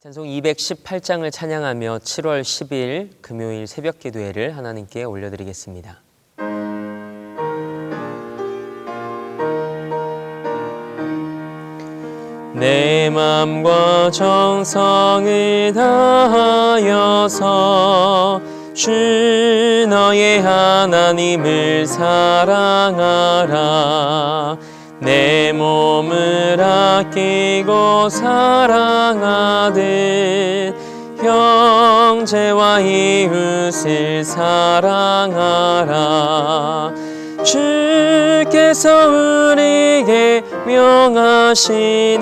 찬송 218장을 찬양하며 7월 10일 금요일 새벽 기도회를 하나님께 올려드리겠습니다. 내 맘과 정성을 다하여서 주 너의 하나님을 사랑하라 내 몸을 아끼고 사랑하듯 형제와 이웃을 사랑하라. 주께서 우리에게 명하시니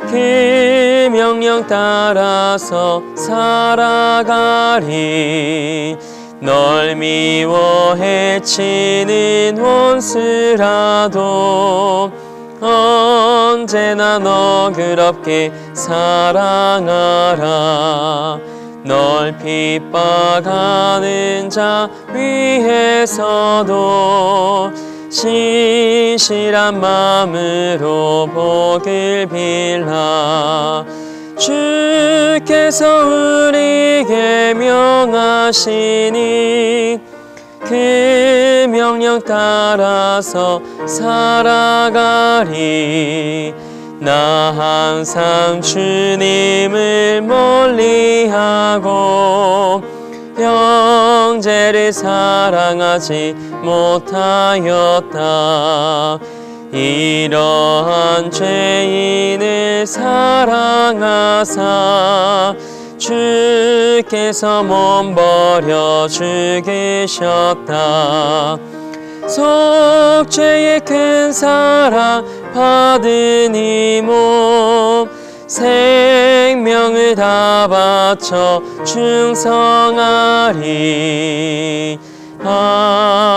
그 명령 따라서 살아가리 널 미워 해치는 원수라도 언제나 너 그럽게 사랑하라. 널 핍박하는 자 위해서도 신실한 마음으로 복을 빌라 주께서 우리에게 명하시니 그 명령 따라서 살아가리. 나 항상 주님을 멀리하고 형제를 사랑하지 못하였다 이러한 죄인을 사랑하사 주께서 몸 버려 죽으셨다. 속죄의 큰 사랑 받은 이몸 생명을 다 바쳐 충성하리. 아멘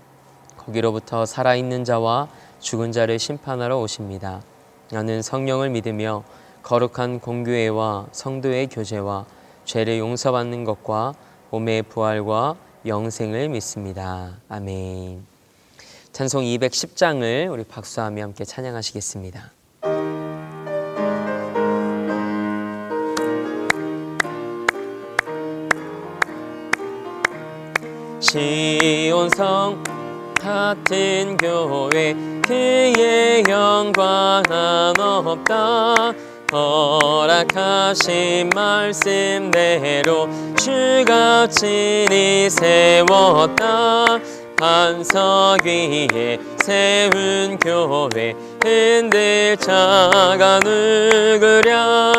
거기로부터 살아있는 자와 죽은 자를 심판하러 오십니다. 나는 성령을 믿으며 거룩한 공교회와 성도의 교제와 죄를 용서받는 것과 몸의 부활과 영생을 믿습니다. 아멘. 찬송 210장을 우리 박수하며 함께 찬양하시겠습니다. 시온성 같은 교회 그의 영광 한없다. 허락하신 말씀대로 주가 친히 세웠다. 반석 위에 세운 교회 흔들 자가 누구랴?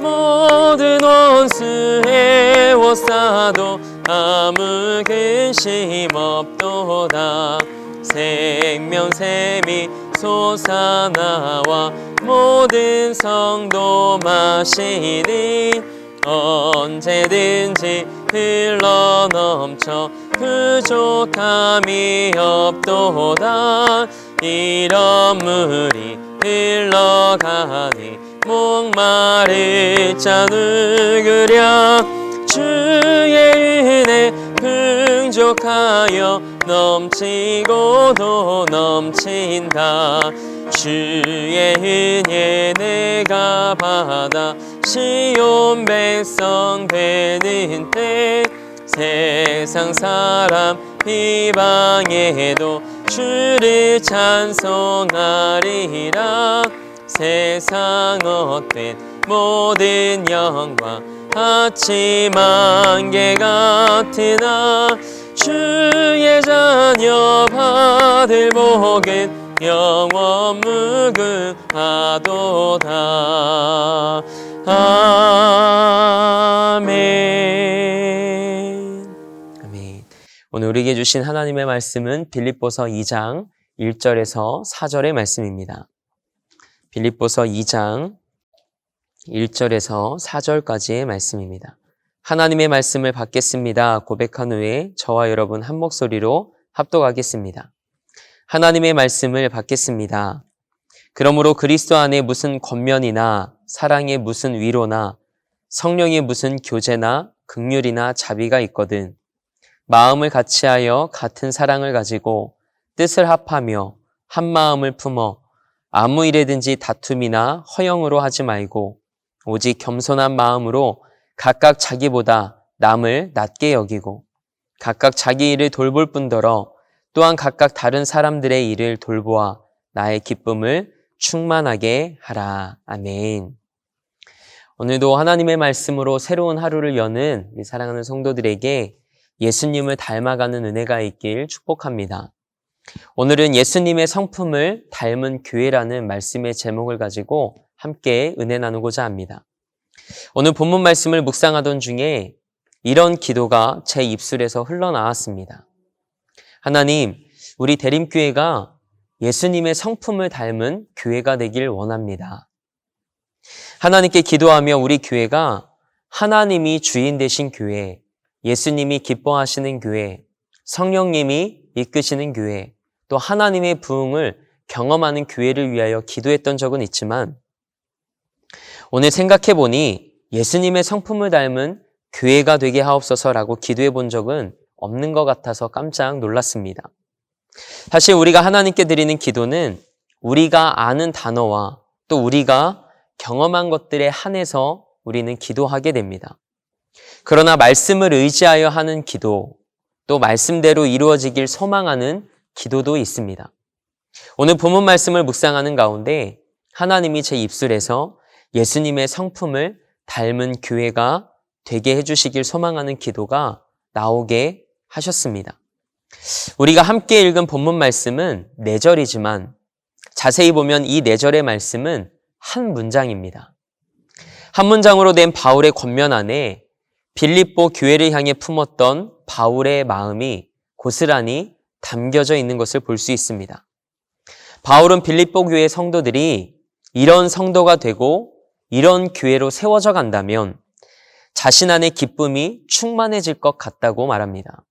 모든 원수의 워싸도 아무 근심 없도다. 생명샘이 솟아나와 모든 성도 마시니 언제든지 흘러넘쳐 부족함이 없도다. 이런 물이 흘러가니 목마를 자 누구랴 주의 은혜 풍족하여 넘치고도 넘친다. 주의 은혜 내가 받아 시온 백성 되는 때 세상 사람 비방에도 주를 찬송하리라. 세상 헛된 모든 영광 아침 안개 같으나 주의 자녀 받을 복은 영원 무궁하도다. 아멘. 아멘. 오늘 우리에게 주신 하나님의 말씀은 빌립보서 2장 1절에서 4절의 말씀입니다. 빌립보서 2장 1절에서 4절까지의 말씀입니다. 하나님의 말씀을 받겠습니다. 고백한 후에 저와 여러분 한 목소리로 합독하겠습니다. 하나님의 말씀을 받겠습니다. 그러므로 그리스도 안에 무슨 권면이나 사랑의 무슨 위로나 성령의 무슨 교제나 극률이나 자비가 있거든 마음을 같이하여 같은 사랑을 가지고 뜻을 합하며 한 마음을 품어 아무 일에든지 다툼이나 허영으로 하지 말고 오직 겸손한 마음으로 각각 자기보다 남을 낮게 여기고 각각 자기 일을 돌볼 뿐더러 또한 각각 다른 사람들의 일을 돌보아 나의 기쁨을 충만하게 하라. 아멘. 오늘도 하나님의 말씀으로 새로운 하루를 여는 우리 사랑하는 성도들에게 예수님을 닮아가는 은혜가 있길 축복합니다. 오늘은 예수님의 성품을 닮은 교회라는 말씀의 제목을 가지고 함께 은혜 나누고자 합니다. 오늘 본문 말씀을 묵상하던 중에 이런 기도가 제 입술에서 흘러나왔습니다. 하나님, 우리 대림교회가 예수님의 성품을 닮은 교회가 되길 원합니다. 하나님께 기도하며 우리 교회가 하나님이 주인 되신 교회, 예수님이 기뻐하시는 교회, 성령님이 이끄시는 교회, 또 하나님의 부흥을 경험하는 교회를 위하여 기도했던 적은 있지만 오늘 생각해 보니 예수님의 성품을 닮은 교회가 되게 하옵소서라고 기도해 본 적은 없는 것 같아서 깜짝 놀랐습니다. 사실 우리가 하나님께 드리는 기도는 우리가 아는 단어와 또 우리가 경험한 것들에 한해서 우리는 기도하게 됩니다. 그러나 말씀을 의지하여 하는 기도, 또 말씀대로 이루어지길 소망하는 기도도 있습니다. 오늘 본문 말씀을 묵상하는 가운데 하나님이 제 입술에서 예수님의 성품을 닮은 교회가 되게 해주시길 소망하는 기도가 나오게 하셨습니다. 우리가 함께 읽은 본문 말씀은 4절이지만 자세히 보면 이 4절의 말씀은 한 문장입니다. 한 문장으로 된 바울의 권면 안에 빌립보 교회를 향해 품었던 바울의 마음이 고스란히 담겨져 있는 것을 볼 수 있습니다. 바울은 빌립보 교회 성도들이 이런 성도가 되고 이런 교회로 세워져 간다면 자신 안에 기쁨이 충만해질 것 같다고 말합니다.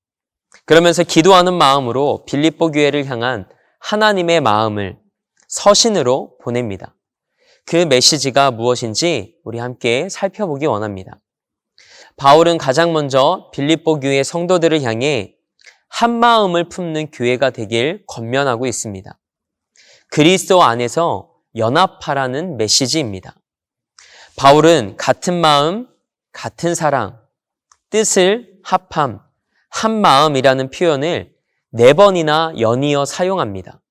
그러면서 기도하는 마음으로 빌립보 교회를 향한 하나님의 마음을 서신으로 보냅니다. 그 메시지가 무엇인지 우리 함께 살펴보기 원합니다. 바울은 가장 먼저 빌립보 교회 성도들을 향해 한 마음을 품는 교회가 되길 권면하고 있습니다. 그리스도 안에서 연합하라는 메시지입니다. 바울은 같은 마음, 같은 사랑, 뜻을 합함, 한 마음이라는 표현을 네 번이나 연이어 사용합니다.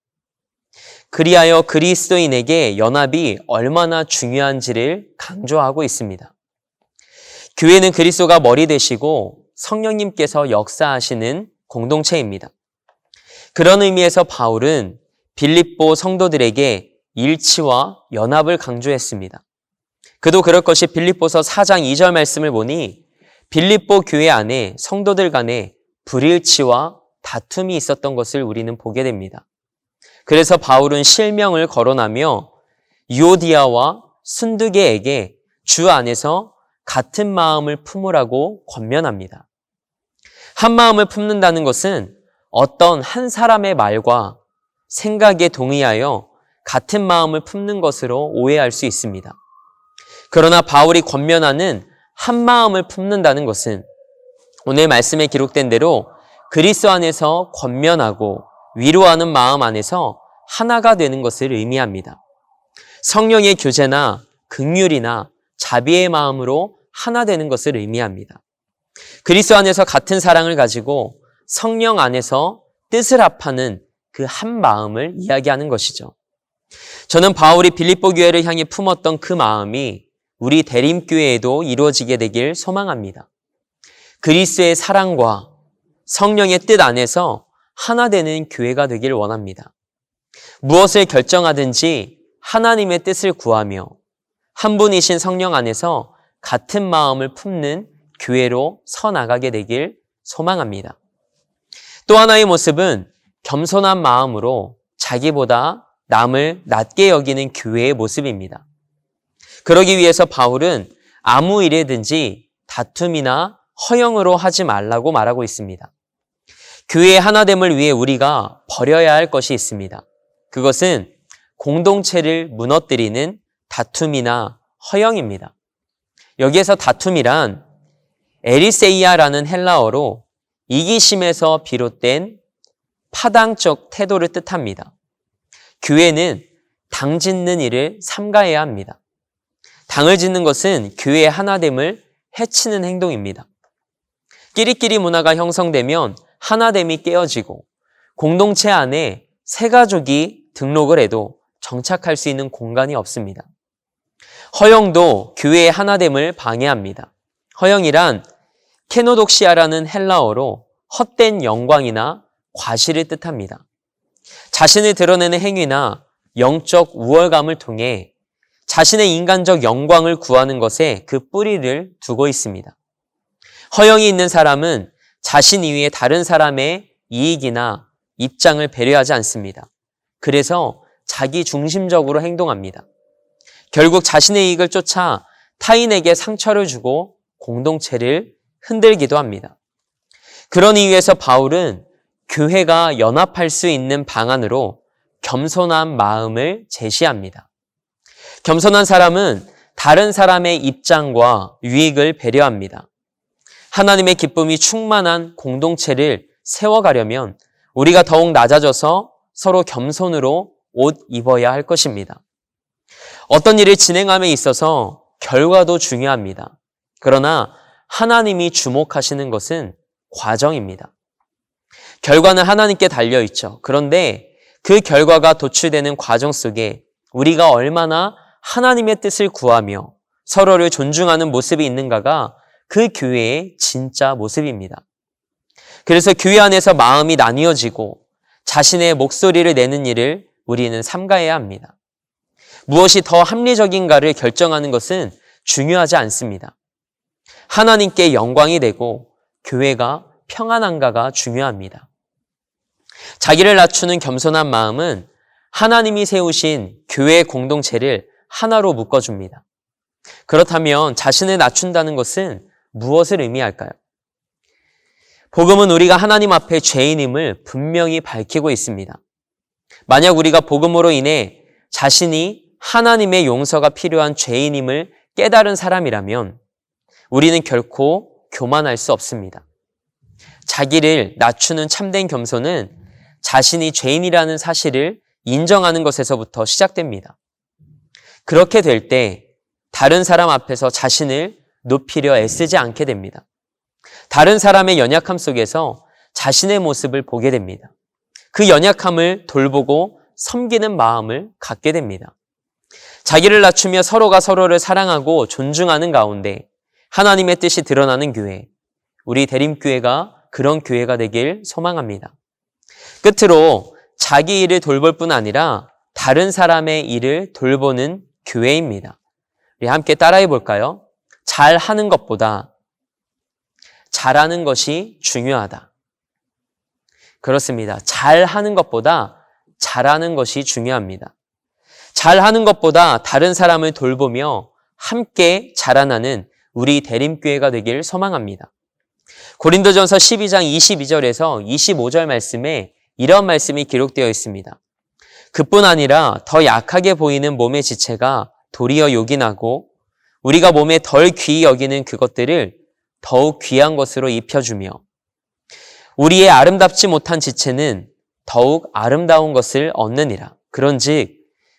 그리하여 그리스도인에게 연합이 얼마나 중요한지를 강조하고 있습니다. 교회는 그리스도가 머리 되시고 성령님께서 역사하시는 공동체입니다. 그런 의미에서 바울은 빌립보 성도들에게 일치와 연합을 강조했습니다. 그도 그럴 것이 빌립보서 4장 2절 말씀을 보니 빌립보 교회 안에 성도들 간에 불일치와 다툼이 있었던 것을 우리는 보게 됩니다. 그래서 바울은 실명을 거론하며 유오디아와 순두계에게 주 안에서 같은 마음을 품으라고 권면합니다. 한 마음을 품는다는 것은 어떤 한 사람의 말과 생각에 동의하여 같은 마음을 품는 것으로 오해할 수 있습니다. 그러나 바울이 권면하는 한 마음을 품는다는 것은 오늘 말씀에 기록된 대로 그리스도 안에서 권면하고 위로하는 마음 안에서 하나가 되는 것을 의미합니다. 성령의 교제나 극률이나 자비의 마음으로 하나 되는 것을 의미합니다. 그리스도 안에서 같은 사랑을 가지고 성령 안에서 뜻을 합하는 그 한 마음을 이야기하는 것이죠. 저는 바울이 빌립보 교회를 향해 품었던 그 마음이 우리 대림교회에도 이루어지게 되길 소망합니다. 그리스의 사랑과 성령의 뜻 안에서 하나 되는 교회가 되길 원합니다. 무엇을 결정하든지 하나님의 뜻을 구하며 한 분이신 성령 안에서 같은 마음을 품는 교회로 서 나가게 되길 소망합니다. 또 하나의 모습은 겸손한 마음으로 자기보다 남을 낮게 여기는 교회의 모습입니다. 그러기 위해서 바울은 아무 일에든지 다툼이나 허영으로 하지 말라고 말하고 있습니다. 교회의 하나됨을 위해 우리가 버려야 할 것이 있습니다. 그것은 공동체를 무너뜨리는 다툼이나 허영입니다. 여기에서 다툼이란 에리세이아라는 헬라어로 이기심에서 비롯된 파당적 태도를 뜻합니다. 교회는 당 짓는 일을 삼가해야 합니다. 당을 짓는 것은 교회의 하나됨을 해치는 행동입니다. 끼리끼리 문화가 형성되면 하나됨이 깨어지고 공동체 안에 새 가족이 등록을 해도 정착할 수 있는 공간이 없습니다. 허영도 교회의 하나됨을 방해합니다. 허영이란 케노독시아라는 헬라어로 헛된 영광이나 과실을 뜻합니다. 자신을 드러내는 행위나 영적 우월감을 통해 자신의 인간적 영광을 구하는 것에 그 뿌리를 두고 있습니다. 허영이 있는 사람은 자신 이외에 다른 사람의 이익이나 입장을 배려하지 않습니다. 그래서 자기 중심적으로 행동합니다. 결국 자신의 이익을 쫓아 타인에게 상처를 주고 공동체를 흔들기도 합니다. 그런 이유에서 바울은 교회가 연합할 수 있는 방안으로 겸손한 마음을 제시합니다. 겸손한 사람은 다른 사람의 입장과 유익을 배려합니다. 하나님의 기쁨이 충만한 공동체를 세워가려면 우리가 더욱 낮아져서 서로 겸손으로 옷 입어야 할 것입니다. 어떤 일을 진행함에 있어서 결과도 중요합니다. 그러나 하나님이 주목하시는 것은 과정입니다. 결과는 하나님께 달려 있죠. 그런데 그 결과가 도출되는 과정 속에 우리가 얼마나 하나님의 뜻을 구하며 서로를 존중하는 모습이 있는가가 그 교회의 진짜 모습입니다. 그래서 교회 안에서 마음이 나뉘어지고 자신의 목소리를 내는 일을 우리는 삼가해야 합니다. 무엇이 더 합리적인가를 결정하는 것은 중요하지 않습니다. 하나님께 영광이 되고 교회가 평안한가가 중요합니다. 자기를 낮추는 겸손한 마음은 하나님이 세우신 교회 공동체를 하나로 묶어줍니다. 그렇다면 자신을 낮춘다는 것은 무엇을 의미할까요? 복음은 우리가 하나님 앞에 죄인임을 분명히 밝히고 있습니다. 만약 우리가 복음으로 인해 자신이 하나님의 용서가 필요한 죄인임을 깨달은 사람이라면 우리는 결코 교만할 수 없습니다. 자기를 낮추는 참된 겸손은 자신이 죄인이라는 사실을 인정하는 것에서부터 시작됩니다. 그렇게 될 때 다른 사람 앞에서 자신을 높이려 애쓰지 않게 됩니다. 다른 사람의 연약함 속에서 자신의 모습을 보게 됩니다. 그 연약함을 돌보고 섬기는 마음을 갖게 됩니다. 자기를 낮추며 서로가 서로를 사랑하고 존중하는 가운데 하나님의 뜻이 드러나는 교회, 우리 대림교회가 그런 교회가 되길 소망합니다. 끝으로 자기 일을 돌볼 뿐 아니라 다른 사람의 일을 돌보는 교회입니다. 우리 함께 따라해 볼까요? 잘 하는 것보다 잘하는 것이 중요하다. 그렇습니다. 잘 하는 것보다 잘하는 것이 중요합니다. 잘 하는 것보다 다른 사람을 돌보며 함께 자라나는 우리 대림교회가 되길 소망합니다. 고린도전서 12장 22절에서 25절 말씀에 이런 말씀이 기록되어 있습니다. 그뿐 아니라 더 약하게 보이는 몸의 지체가 도리어 요긴하고 우리가 몸에 덜 귀히 여기는 그것들을 더욱 귀한 것으로 입혀주며 우리의 아름답지 못한 지체는 더욱 아름다운 것을 얻느니라. 그런즉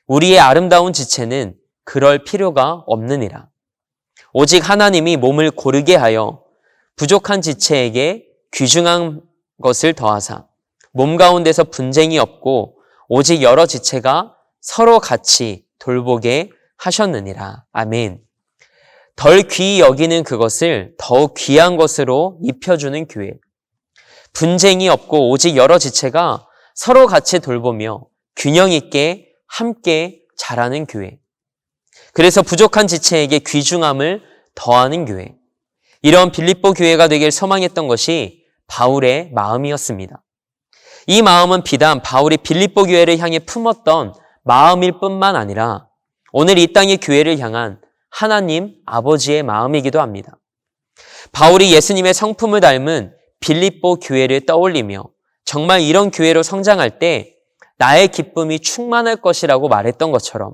우리의 아름다운 지체는 그럴 필요가 없느니라. 오직 하나님이 몸을 고르게 하여 부족한 지체에게 귀중한 것을 더하사 몸 가운데서 분쟁이 없고 오직 여러 지체가 서로 같이 돌보게 하셨느니라. 아멘. 덜 귀히 여기는 그것을 더욱 귀한 것으로 입혀주는 교회. 분쟁이 없고 오직 여러 지체가 서로 같이 돌보며 균형 있게 함께 자라는 교회. 그래서 부족한 지체에게 귀중함을 더하는 교회. 이런 빌립보 교회가 되길 소망했던 것이 바울의 마음이었습니다. 이 마음은 비단 바울이 빌립보 교회를 향해 품었던 마음일 뿐만 아니라 오늘 이 땅의 교회를 향한 하나님 아버지의 마음이기도 합니다. 바울이 예수님의 성품을 닮은 빌립보 교회를 떠올리며 정말 이런 교회로 성장할 때 나의 기쁨이 충만할 것이라고 말했던 것처럼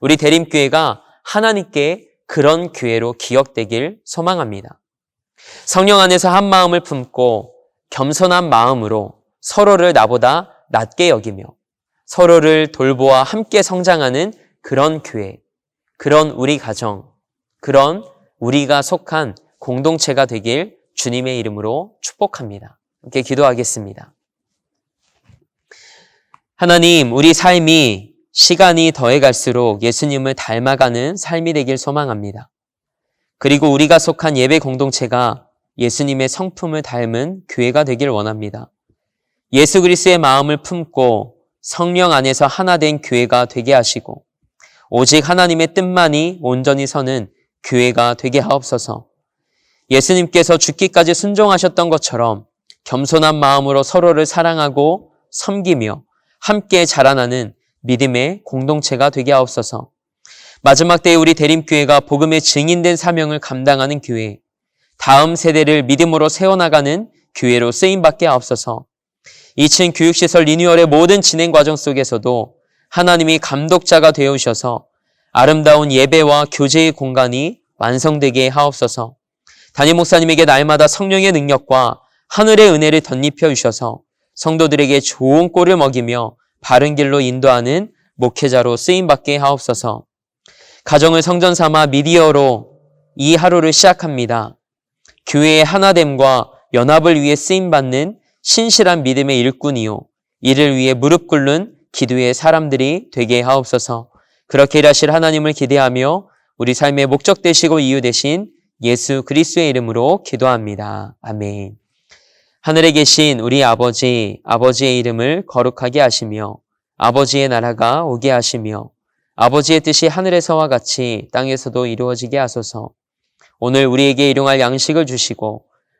우리 대림교회가 하나님께 그런 교회로 기억되길 소망합니다. 성령 안에서 한 마음을 품고 겸손한 마음으로 서로를 나보다 낮게 여기며 서로를 돌보아 함께 성장하는 그런 교회, 그런 우리 가정, 그런 우리가 속한 공동체가 되길 주님의 이름으로 축복합니다. 함께 기도하겠습니다. 하나님, 우리 삶이 시간이 더해 갈수록 예수님을 닮아가는 삶이 되길 소망합니다. 그리고 우리가 속한 예배 공동체가 예수님의 성품을 닮은 교회가 되길 원합니다. 예수 그리스의 마음을 품고 성령 안에서 하나 된 교회가 되게 하시고 오직 하나님의 뜻만이 온전히 서는 교회가 되게 하옵소서. 예수님께서 죽기까지 순종하셨던 것처럼 겸손한 마음으로 서로를 사랑하고 섬기며 함께 자라나는 믿음의 공동체가 되게 하옵소서. 마지막 때에 우리 대림교회가 복음의 증인된 사명을 감당하는 교회, 다음 세대를 믿음으로 세워나가는 교회로 쓰임받게 하옵소서. 2층 교육시설 리뉴얼의 모든 진행 과정 속에서도 하나님이 감독자가 되어 오셔서 아름다운 예배와 교제의 공간이 완성되게 하옵소서. 담임 목사님에게 날마다 성령의 능력과 하늘의 은혜를 덧입혀 주셔서 성도들에게 좋은 꼴을 먹이며 바른 길로 인도하는 목회자로 쓰임받게 하옵소서. 가정을 성전 삼아 미디어로 이 하루를 시작합니다. 교회의 하나됨과 연합을 위해 쓰임받는 신실한 믿음의 일꾼이요. 이를 위해 무릎 꿇는 기도의 사람들이 되게 하옵소서. 그렇게 일하실 하나님을 기대하며 우리 삶의 목적 되시고 이유 되신 예수 그리스도의 이름으로 기도합니다. 아멘. 하늘에 계신 우리 아버지, 아버지의 이름을 거룩하게 하시며 아버지의 나라가 오게 하시며 아버지의 뜻이 하늘에서와 같이 땅에서도 이루어지게 하소서. 오늘 우리에게 일용할 양식을 주시고